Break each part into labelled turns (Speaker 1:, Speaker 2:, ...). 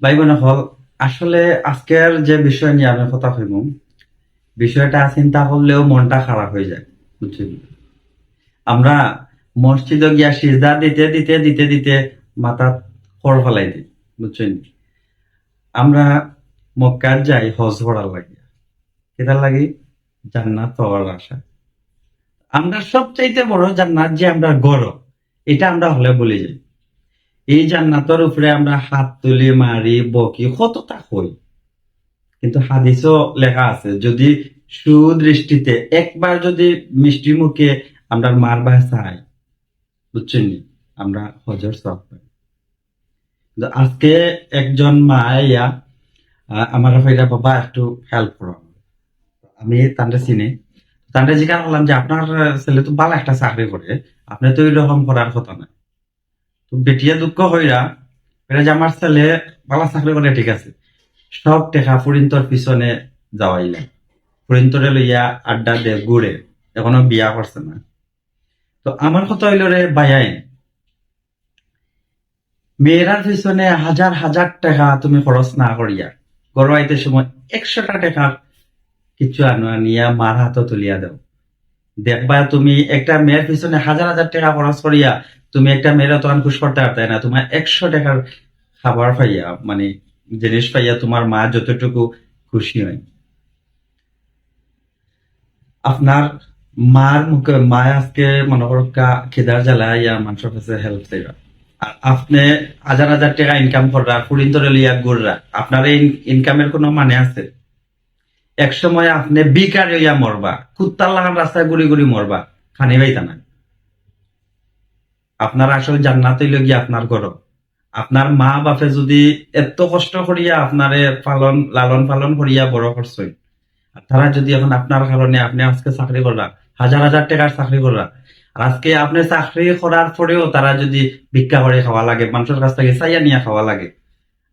Speaker 1: ভাই বোন হল, আসলে আজকের যে বিষয় নিয়ে আমি কথা কইব, বিষয়টা চিন্তা করলেও মনটা খারাপ হয়ে যায়, বুঝছেন? আমরা মসজিদে গিয়া সিজদা দিতে দিতে দিতে দিতে মাথা খড় ফেলাই দিই, বুঝছেন? আমরা মক্কার যাই, হজ পড়ার লাগে। কেটার লাগে? জান্নাত পাওয়ার আশা। আমরা সবচাইতে বড় জান্নাত যে আমরা গড় এটা আমরা হলে বলে যাই। এই জান্নাতের উপরে আমরা হাত তুলি মারি বকি কতটা হই কিন্তু হাদিসও লেখা আছে, যদি সুদৃষ্টিতে একবার যদি মিষ্টি মুখে আমরা মার চাই, বুঝছেন আমরা হজর সব আজকে একজন মা ইয়া আমার ভাইরা বাবা একটু হেল্প করো আমি তান্ডে চিনি। তান্ডে জিজ্ঞাসা করলাম যে আপনার ছেলে তো ভালো একটা চাকরি করে আপনি তো এরকম করার কথা না বেটিয়া দুঃখ হইরা এটা যে আমার ছেলে ভালো চাকরি করে ঠিক আছে। সব টেকা ফুরিন্তর পিছনে যাওয়াইলাম। ফুরিন্তরে লইয়া আড্ডা দে ঘুরে, এখনও বিয়া করছে না। তো আমার কথা হইল রে বায়াই মেয়েরার পিছনে হাজার হাজার টাকা তুমি খরচ না করিয়া গড়াইতে সময় একশোটা টাকার কিছু আনো নিয়া মার হাতও তুলিয়া দাও। দেখবা তুমি একটা মেয়ের পিছনে হাজার হাজার টাকা খরচ করিয়া তুমি একটা মেয়ের তখন খুশ করতে পারতে না? তোমার একশো টাকার খাবার পাইয়া মানে জিনিস পাইয়া তোমার মা যতটুকু খুশি হয়। আপনার মার মুখে, মা আজকে মনে করো কা- খিদার জ্বালা ইয়া মানুষের কাছে হেল্প চাইবা আর আপনি হাজার হাজার টাকা ইনকাম করা ফুরিন ধরে লিয়া গুড়রা আপনার এই ইনকামের কোনো মানে আছে? এক সময় আপনি বিকার হইয়া মরবা, কুত্তার লাগান রাস্তায় গুড়ি গুড়ি মরবা, খানি পাইতা না। আপনার আসল জান্নাত হইল গিয়ে আপনার ঘর আপনার মা বাপে যদি এত কষ্ট করিয়া আপনারে পালন, লালন পালন করিয়া বড় করছে আর তারা যদি এখন আপনার কারণে আপনি আজকে চাকরি করা হাজার হাজার টাকার চাকরি করা আর আজকে আপনি চাকরি করার পরেও তারা যদি ভিক্ষা করে খাওয়া লাগে, মানুষের কাছ থেকে চাইয়া নিয়ে খাওয়া লাগে,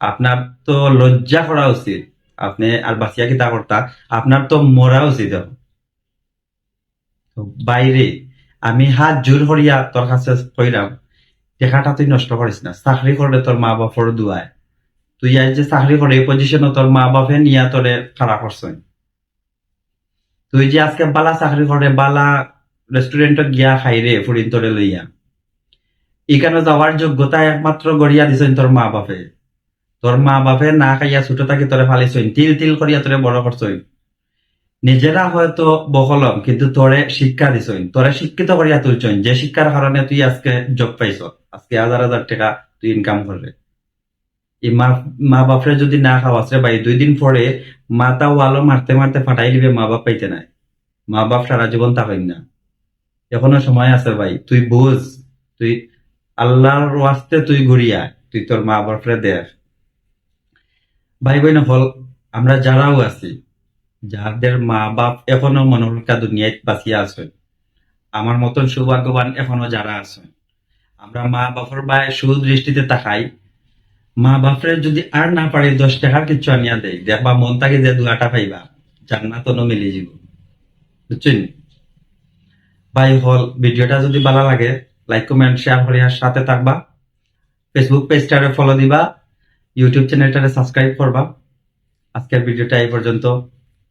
Speaker 1: আপনার তো লজ্জা করা উচিত। আপনি আর বাঁচিয়া কিতা করতা? আপনার তো মরা উচিত। বাইরে আমি হাত জোর করিয়া তোর কাছে কইরাম টেকাটা তুই নষ্ট করিস না। চাকরি করলে তোর মা বাপর দুয়ায় তুই আজ যে চাকরি করে এই পজিশনে তোর মা বাপে নিয়া তোরে খারাপ করছেন তুই যে আজকে বালা চাকরি করে বালা রেস্টুরেন্টত গিয়া খাই রে ফুরিন তোরে লইয়া এখানে যাওয়ার যোগ্যতা একমাত্র গড়িয়া দিছেন তোর মা বাপে তোর মা বাপে না খাইয়া ছোট থাকি তোরে ফালিছইন তিল তিল করিয়া তোরে বড় করছইন নিজেরা হয়তো বহলম, কিন্তু তোরে শিক্ষা দিছইন। তোরে শিক্ষিত করিয়া তুলছইন। যে শিক্ষার কারণে তুই আজকে জব পাইছ, আজকে হাজার হাজার টাকা তুই ইনকাম করলে এই মা মা বাপরে যদি না রে ভাই দুই দিন পরে মাতা ওয়ালো মারতে মারতে ফাটাই দিবে মা বাপ পাইতে নাই। মা বাপ সারা জীবন তাকাইন না। এখনও সময় আছে ভাই, তুই বুঝ তুই আল্লাহর ওয়াস্তে তুই ঘুরিয়া তুই তোর মা বাপরে দেখ। ভাই বোন হল, আমরা যারাও আছি যাদের মা বাপ এখনও মনোরকা দুনিয়ায় বাঁচিয়া আছে আমার মতন সৌভাগ্যবান এখনও যারা আছে আমরা মা বাপর ভাই সুদৃষ্টিতে তাকাই। মা বাপরে যদি আর না পারে দশ টাকার কিছু আনিয়া দেয়, দেখবা মন তাকে যে দুয়াটা পাইবা, জান্নাত মিলি যাব। বুঝছেন? ভাই, হল, ভিডিওটা যদি ভালো লাগে লাইক কমেন্ট শেয়ার করিয়া সাথে থাকবা। ফেসবুক পেজটারে ফলো দিবা। ইউটিউব চ্যানেলটারে সাবস্ক্রাইব করবা। আজকের ভিডিওটা এই পর্যন্ত।